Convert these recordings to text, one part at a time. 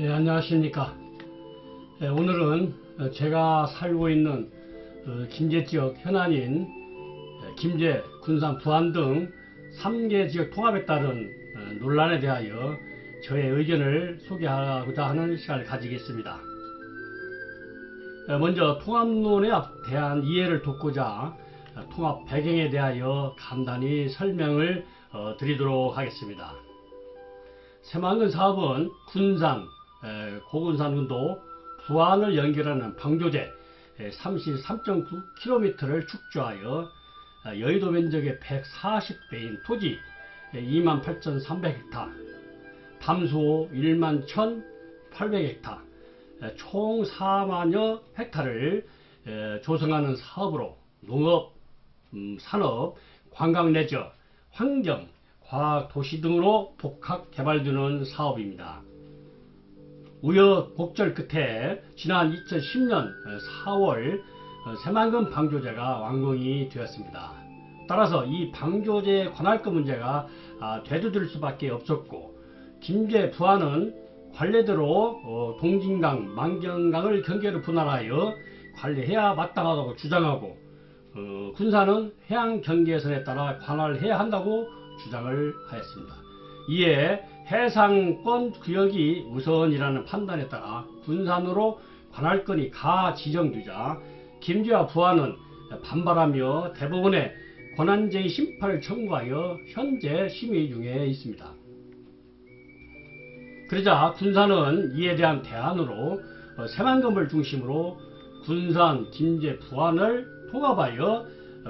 예, 안녕하십니까. 예, 오늘은 어, 제가 살고 있는 어, 김제 지역 현안인 예, 김제, 군산, 부안 등 3개 지역 통합에 따른 어, 논란에 대하여 저의 의견을 소개하고자 하는 시간을 가지겠습니다. 예, 먼저 통합론에 대한 이해를 돕고자 어, 통합 배경에 대하여 간단히 설명을 어, 드리도록 하겠습니다. 새만금 사업은 군산, 에, 고군산군도 부안을 연결하는 방조제 33.9km를 축조하여 어, 여의도 면적의 140배인 토지 28,300헥타, 담소 1만 1,800헥타, 총 4만여 헥타를 에, 조성하는 사업으로 농업, 음, 산업, 관광 레저, 환경, 과학, 도시 등으로 복합 개발되는 사업입니다. 우여곡절 끝에 지난 2010년 4월 새만금 방조제가 완공이 되었습니다. 따라서 이 방조제 관할권 문제가 아, 되돌릴 수밖에 없었고 김제 부안은 관례대로 어, 동진강, 만경강을 경계로 분할하여 관리해야 마땅하다고 주장하고 어, 군산은 해양 경계선에 따라 관할해야 한다고 주장을 하였습니다. 이에 해상권 구역이 우선이라는 판단에 따라 군산으로 관할권이 가 지정되자 김제와 부안은 반발하며 대법원에 권한제의 심판을 청구하여 현재 심의 중에 있습니다. 그러자 군산은 이에 대한 대안으로 새만금을 중심으로 군산, 김제, 부안을 통합하여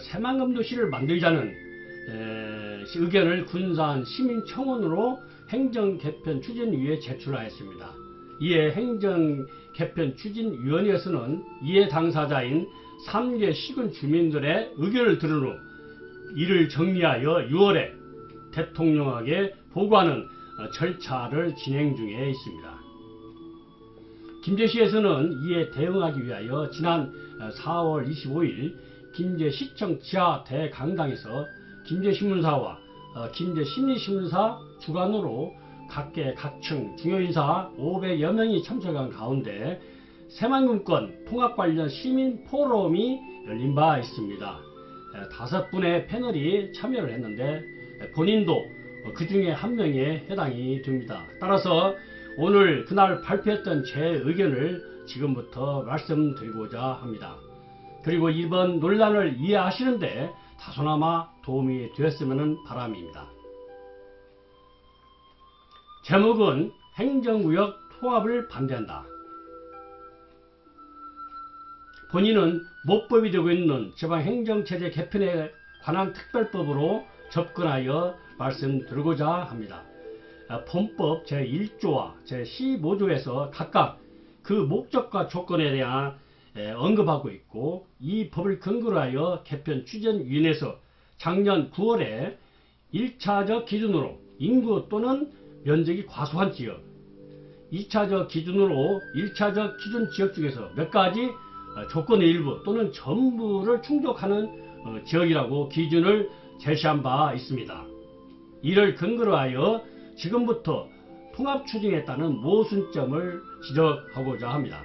새만금 도시를 만들자는 의견을 군산 시민청원으로 행정개편 추진위에 제출하였습니다. 이에 행정개편 추진위원회에서는 이해 당사자인 3개 시군 주민들의 의견을 들은 후 이를 정리하여 6월에 대통령에게 보고하는 절차를 진행 중에 있습니다. 김제시에서는 이에 대응하기 위하여 지난 4월 25일 김제시청 지하 대강당에서 김제신문사와 김제심리신문사 주관으로 각계 각층 중요인사 500여 명이 참석한 가운데 새만금권 통합 관련 시민 포럼이 열린 바 있습니다. 다섯 분의 패널이 참여를 했는데 본인도 그 중에 한 명에 해당이 됩니다. 따라서 오늘 그날 발표했던 제 의견을 지금부터 말씀드리고자 합니다. 그리고 이번 논란을 이해하시는데 다소나마 도움이 되었으면 바람입니다. 제목은 행정구역 통합을 반대한다. 본인은 모법이 되고 있는 지방행정체제 개편에 관한 특별법으로 접근하여 말씀드리고자 합니다. 본법 제1조와 제15조에서 각각 그 목적과 조건에 대한 언급하고 있고 이 법을 근거로 하여 개편 추진위원회에서 작년 9월에 1차적 기준으로 인구 또는 면적이 과소한 지역 2차적 기준으로 1차적 기준 지역 중에서 몇 가지 조건의 일부 또는 전부를 충족하는 어, 지역이라고 기준을 제시한 바 있습니다. 이를 근거로 하여 지금부터 통합 추진에 따른 모순점을 지적하고자 합니다.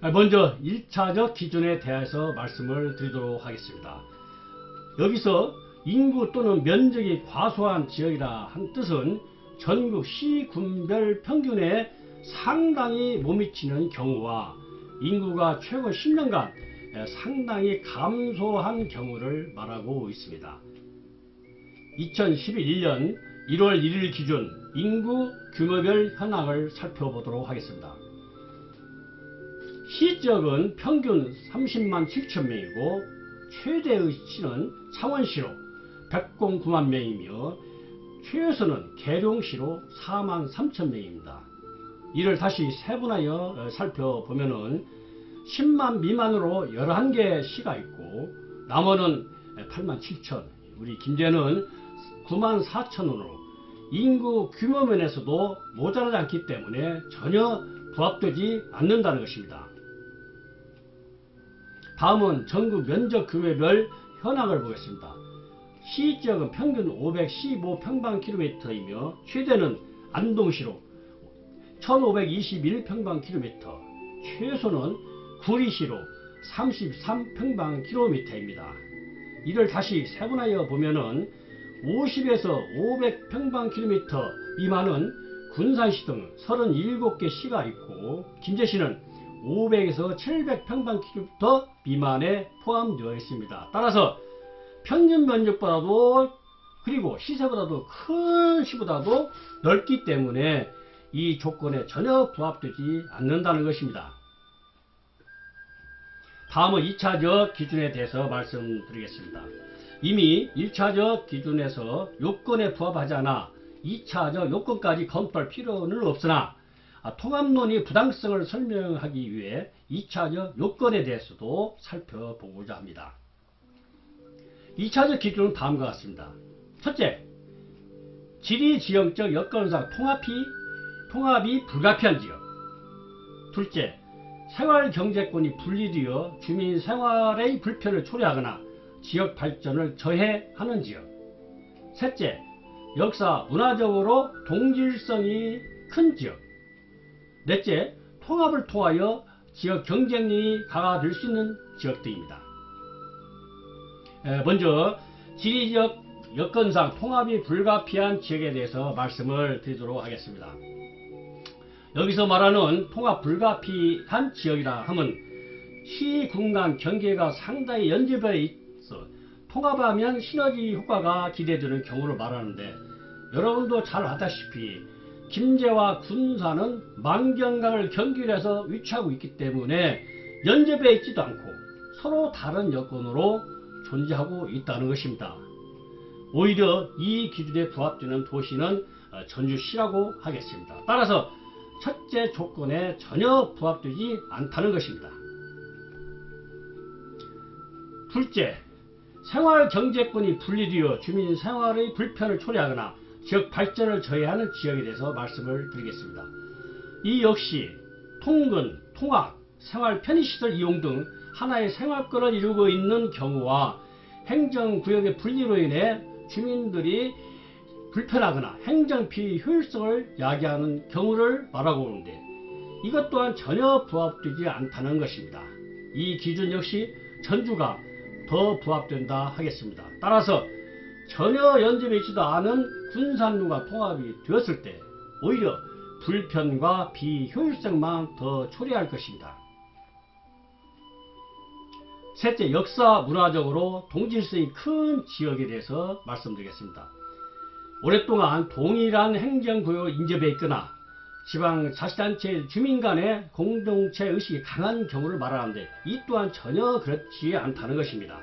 먼저 1차적 기준에 대해서 말씀을 드리도록 하겠습니다. 여기서 인구 또는 면적이 과소한 지역이라 한 뜻은 전국 시군별 평균에 상당히 못 미치는 경우와 인구가 최고 10년간 상당히 감소한 경우를 말하고 있습니다. 2011년 1월 1일 기준 인구 규모별 현황을 살펴보도록 하겠습니다. 시지역은 평균 30만 7천 명이고 최대의 시는 창원시로 109만 명이며 최소는 계룡시로 4만 3천 명입니다. 이를 다시 세분하여 살펴보면 은 10만 미만으로 11개 시가 있고 남원은 8만 7천 우리 김제는 9만 4천원으로 인구 규모 면에서도 모자라지 않기 때문에 전혀 부합되지 않는다는 것입니다. 다음은 전국 면적 규모별 현황을 보겠습니다. 시지역은 평균 515평방킬로미터이며 최대는 안동시로 1521평방킬로미터, 최소는 구리시로 33평방킬로미터입니다. 이를 다시 세분하여 보면은 50에서 500평방킬로미터 미만은 군산시 등 37개 시가 있고 김제시는 500에서 700평방킬로미터 미만에 포함되어 있습니다. 따라서 평균 면적보다도 그리고 시세보다도 큰 시보다도 넓기 때문에 이 조건에 전혀 부합되지 않는다는 것입니다. 다음은 2차적 기준에 대해서 말씀드리겠습니다. 이미 1차적 기준에서 요건에 부합하지 않아 2차적 요건까지 검토할 필요는 없으나 아, 통합론이 부당성을 설명하기 위해 2차적 요건에 대해서도 살펴보고자 합니다. 2차적 기준은 다음과 같습니다. 첫째, 지리지형적 여건상 통합이, 통합이 불가피한 지역. 둘째, 생활경제권이 분리되어 주민 생활의 불편을 초래하거나 지역 발전을 저해하는 지역. 셋째, 역사, 문화적으로 동질성이 큰 지역. 넷째, 통합을 통하여 지역 경쟁력이 강화될 수 있는 지역들입니다. 먼저 지리적 여건상 통합이 불가피한 지역에 대해서 말씀을 드리도록 하겠습니다. 여기서 말하는 통합 불가피한 지역이라 하면 시군 간 경계가 상당히 연접해 있어 통합하면 시너지 효과가 기대되는 경우를 말하는데 여러분도 잘 아다시피 김제와 군산은 만경강을 경계해서 위치하고 있기 때문에 연접해 있지도 않고 서로 다른 여건으로 존재하고 있다는 것입니다. 오히려 이 기준에 부합되는 도시는 전주시라고 하겠습니다. 따라서 첫째 조건에 전혀 부합되지 않다는 것입니다. 둘째, 생활 경제권이 분리되어 주민 생활의 불편을 초래하거나 지역 발전을 저해하는 지역에 대해서 말씀을 드리겠습니다. 이 역시 통근, 통학, 생활 편의시설 이용 등 하나의 생활권을 이루고 있는 경우와 행정구역의 분리로 인해 주민들이 불편하거나 행정비 효율성을 야기하는 경우를 말하고 오는데 이것 또한 전혀 부합되지 않다는 것입니다. 이 기준 역시 전주가 더 부합된다 하겠습니다. 따라서 전혀 연접해 있지도 않은 군산루가 통합이 되었을 때 오히려 불편과 비효율성만 더 초래할 것입니다. 셋째, 역사 문화적으로 동질성이 큰 지역에 대해서 말씀드리겠습니다. 오랫동안 동일한 행정구역 인접해 있거나 지방 자치단체 주민 간의 공동체 의식이 강한 경우를 말하는데 이 또한 전혀 그렇지 않다는 것입니다.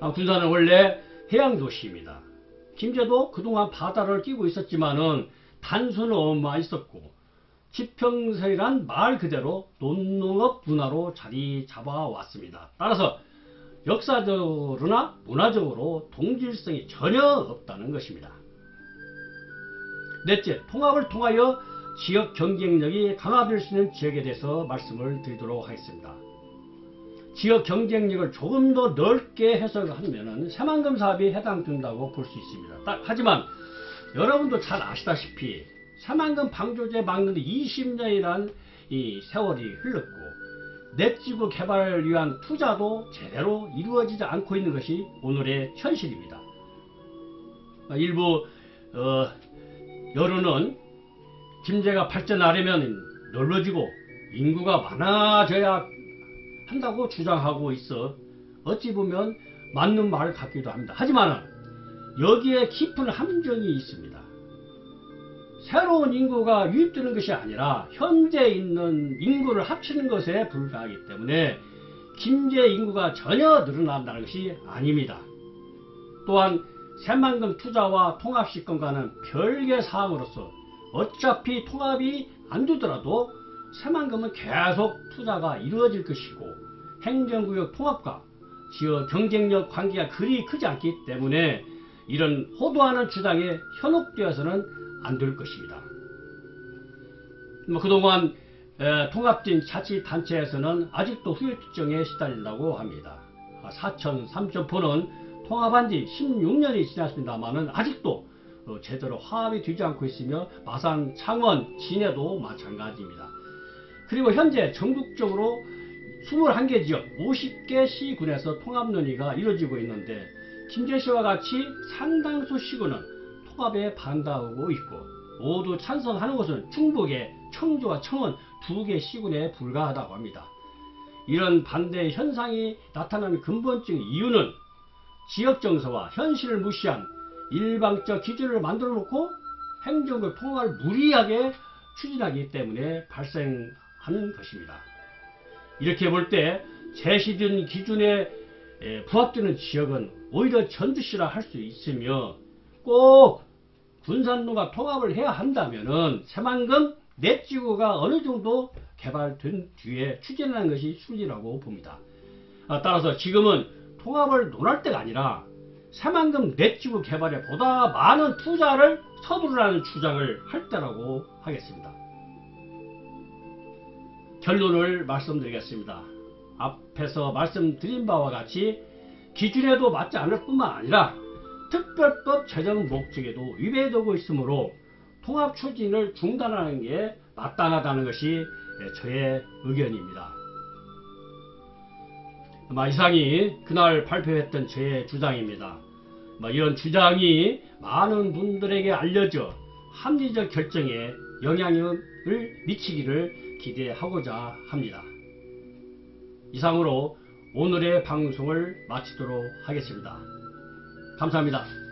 아, 군산은 원래 해양도시입니다. 김제도 그동안 바다를 끼고 있었지만은 단순은 엄마 있었고 지평설이란 말 그대로 논농업 문화로 자리 잡아왔습니다. 따라서 역사적으로나 문화적으로 동질성이 전혀 없다는 것입니다. 넷째, 통합을 통하여 지역 경쟁력이 강화될 수 있는 지역에 대해서 말씀을 드리도록 하겠습니다. 지역 경쟁력을 조금 더 넓게 해석하면 새만금 사업이 해당된다고 볼 수 있습니다. 하지만 여러분도 잘 아시다시피 새만금 방조제 막는데 20년이란 이 세월이 흘렀고 넷지구 개발을 위한 투자도 제대로 이루어지지 않고 있는 것이 오늘의 현실입니다. 일부 어, 여론은 김제가 발전하려면 넓어지고 인구가 많아져야 한다고 주장하고 있어 어찌 보면 맞는 말 같기도 합니다. 하지만 여기에 깊은 함정이 있습니다. 새로운 인구가 유입되는 것이 아니라 현재 있는 인구를 합치는 것에 불과하기 때문에 김제 인구가 전혀 늘어난다는 것이 아닙니다. 또한 새만금 투자와 통합시권과는 별개 사항으로서 어차피 통합이 안 되더라도 새만금은 계속 투자가 이루어질 것이고 행정구역 통합과 지역 경쟁력 관계가 그리 크지 않기 때문에 이런 호도하는 주장에 현혹되어서는 안 될 것입니다. 뭐 그동안 통합된 자치단체에서는 아직도 후유증에 시달린다고 합니다. 사천, 삼천포는 통합한 지 16년이 지났습니다만은 아직도 어, 제대로 화합이 되지 않고 있으며 마산, 창원, 진해도 마찬가지입니다. 그리고 현재 전국적으로 21개 지역 50개 시군에서 통합 논의가 이루어지고 있는데 김제시와 같이 상당수 시군은 통합에 반대하고 있고 모두 찬성하는 것은 충북의 청주와 청원 두 개 시군에 불과하다고 합니다. 이런 반대 현상이 나타나는 근본적인 이유는 지역 정서와 현실을 무시한 일방적 기준을 만들어 놓고 행정적 통합을 무리하게 추진하기 때문에 발생 하는 것입니다. 이렇게 볼 때 제시된 기준에 에, 부합되는 지역은 오히려 전주시라 할 수 있으며 꼭 군산동과 통합을 해야 한다면은 새만금 넷지구가 어느 정도 개발된 뒤에 추진하는 것이 순리라고 봅니다. 아, 따라서 지금은 통합을 논할 때가 아니라 새만금 넷지구 개발에 보다 많은 투자를 서두르라는 주장을 할 때라고 하겠습니다. 결론을 말씀드리겠습니다. 앞에서 말씀드린 바와 같이 기준에도 맞지 않을 뿐만 아니라 특별법 제정 목적에도 위배되고 있으므로 통합 추진을 중단하는 게 마땅하다는 것이 저의 의견입니다. 아마 이상이 그날 발표했던 제 주장입니다. 뭐 이런 주장이 많은 분들에게 알려져 합리적 결정에 영향을 미치기를 기대하고자 합니다. 이상으로 오늘의 방송을 마치도록 하겠습니다. 감사합니다.